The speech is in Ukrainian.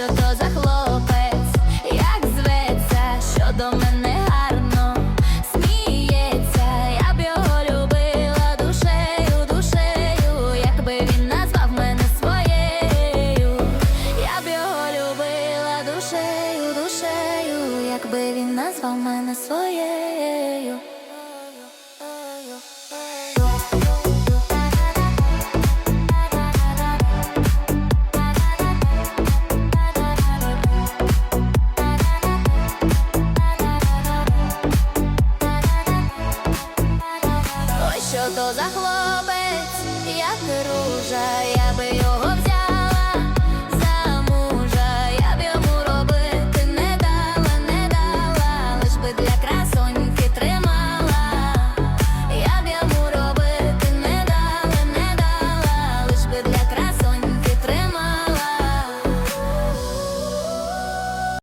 що то за хлопець, як зветься, що до мене гарно сміється, я б його любила душею, душею, якби він назвав мене своєю, я б його любила душею, душею, якби він назвав мене своєю. що то за хлопець, як ружа, я би.